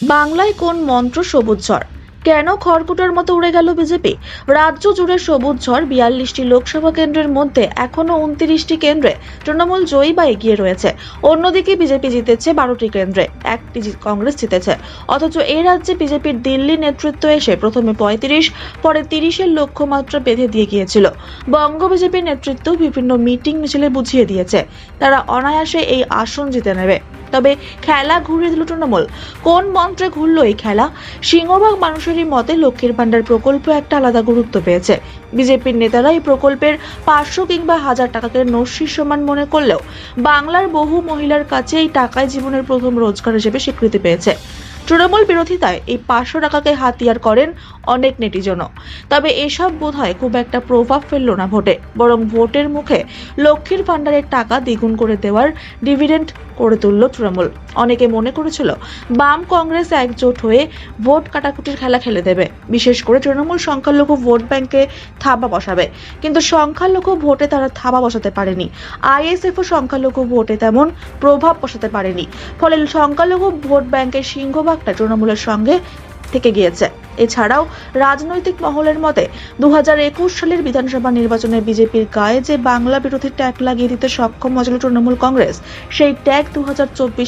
বাংলায় কোন মন্ত্র সবুজ ঝড়? কেন খড়কুটার মতো উড়ে গেল বিজেপি? রাজ্য জুড়ে সবুজ ঝড় বিয়াল্লিশটি লোকসভা কেন্দ্রের মধ্যে এখনও উনত্রিশটি কেন্দ্রে তৃণমূল জয়ী বা এগিয়ে রয়েছে। অন্যদিকে বিজেপি জিতেছে বারোটি কেন্দ্রে, একটি কংগ্রেস জিতেছে। অথচ এই রাজ্যে বিজেপির দিল্লি নেতৃত্ব এসে প্রথমে পঁয়ত্রিশ, পরে তিরিশের লক্ষ্যমাত্রা বেঁধে দিয়ে গিয়েছিল। বঙ্গ বিজেপির নেতৃত্ব বিভিন্ন মিটিং মিছিলে বুঝিয়ে দিয়েছে। তারা অনায়াসে এই আসন জিতে নেবে। তবে খেলা ঘুরে দিল তৃণমূল। কোন মন্ত্রে ঘুরলো এই খেলা? সিংহভাগ মানুষেরই মতে লক্ষ্মীর ভাণ্ডার প্রকল্প একটা আলাদা গুরুত্ব পেয়েছে। বিজেপির নেতারা এই প্রকল্পের পাঁচশো কিংবা হাজার টাকাকে নস্যির সমান মনে করলেও বাংলার বহু মহিলার কাছে এই টাকায় জীবনের প্রথম রোজগার হিসেবে স্বীকৃতি পেয়েছে। তৃণমূল বিরোধিতায় এই পাঁচশো টাকাকে হাতিয়ার করেন অনেক নেটিজনও। তবে এসব বোধহয় খুব একটা প্রভাব ফেলল না ভোটে, বরং ভোটের মুখে লক্ষ্মীর ভান্ডারের টাকা দ্বিগুণ করে দেওয়ার ডিভিডেন্ড করে তুলল তৃণমূল। অনেকে মনে করেছিল, বাম কংগ্রেস একজোট হয়ে ভোট কাটাকুটির খেলা খেলে দেবে। বিশেষ করে তৃণমূল সংখ্যালঘু ভোট ব্যাংকে থাবা বসাবে। কিন্তু সংখ্যালঘু ভোটে তারা থাবা বসাতে পারেনি। আইএসএফও সংখ্যালঘু ভোটে তেমন প্রভাব বসাতে পারেনি। ফলে সংখ্যালঘু ভোট ব্যাংকের সিংহভাগটা তৃণমূলের সঙ্গে থেকে গিয়েছে। এছাড়াও রাজনৈতিক মহলের মতে দু সালের বিধানসভা নির্বাচনে বিজেপির গায়ে যে বাংলা বিরোধী ট্যাগ লাগিয়ে দিতে সক্ষম হয়েছিল তৃণমূল কংগ্রেস, সেই ট্যাগ দু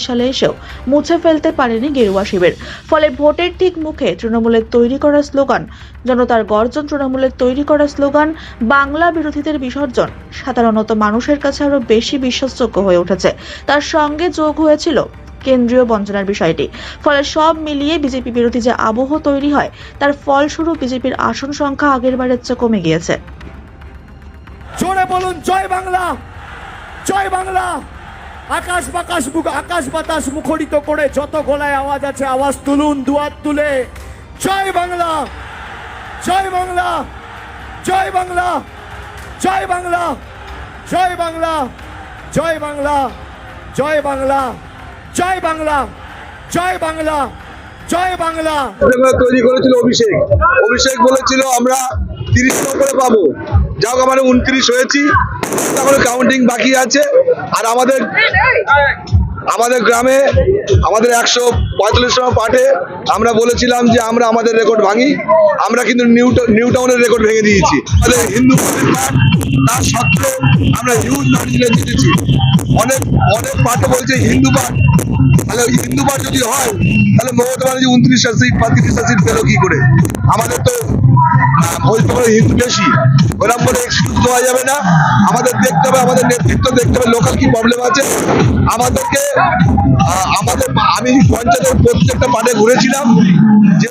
সালে এসেও মুছে ফেলতে পারেনি গেরুয়া শিবির। ফলে ভোটের ঠিক মুখে তৃণমূলের তৈরি করা স্লোগান, জনতার গর্জন তৃণমূলের তৈরি করা স্লোগান, বাংলা বিরোধীদের বিসর্জন সাধারণত মানুষের কাছে আরও বেশি বিশ্বাসযোগ্য হয়ে উঠেছে। তার সঙ্গে যোগ হয়েছিল কেন্দ্রীয় বঞ্চনার বিষয়টি ফলে সব মিলিয়ে বিজেপি বিরোধী যে আবহ তৈরি হয়, তার ফলস্বরূপ বিজেপির আসন সংখ্যা আগের বারের চেয়ে কমে গিয়েছে। জোরে বলুন, জয় বাংলা! জয় বাংলা! আকাশ মুখ- আকাশ বাতাস মুখরিত করে যত গলায় আওয়াজ আছে, আওয়াজ তুলুন, দুয়ার তুলে। জয় বাংলা! জয় বাংলা! জয় বাংলা! জয় বাংলা! জয় বাংলা! জয় বাংলা! জয় বাংলা! জয় বাংলা জয় বাংলা জয় বাংলা। তৈরি করেছিল অভিষেক। অভিষেক বলেছিল, আমরা তিরিশ করে পাবো। যাও আমরা উনত্রিশ হয়েছি। এখন কাউন্টিং বাকি আছে। আর আমাদের আমাদের গ্রামে, আমাদের একশো পঁয়তাল্লিশতম পাঠে আমরা বলেছিলাম যে আমরা আমাদের রেকর্ড ভাঙি, আমরা কিন্তু নিউ নিউ টাউনের রেকর্ড ভেঙে দিয়েছি। হিন্দু তার সত্ত্বেও আমরা হিউজ মার্জিনে জিতেছি। অনেক অনেক পাঠে বলছে হিন্দু পার্ট তাহলে ওই হিন্দু পার্ট যদি হয়, তাহলে মমতা ব্যানার্জি উনত্রিশটা সিট বা সিট পেল কি করে? আমাদের তো হিন্দু বেশি। ওরকম করে এক্সকিউজ দেওয়া যাবে না। আমাদের দেখতে হবে, আমাদের নেতৃত্ব দেখতে হবে লোকাল কি প্রবলেম আছে? আমাদেরকে আমাদের, আমি পঞ্চায়েতের প্রত্যেকটা পাড়ে ঘুরেছিলাম। যে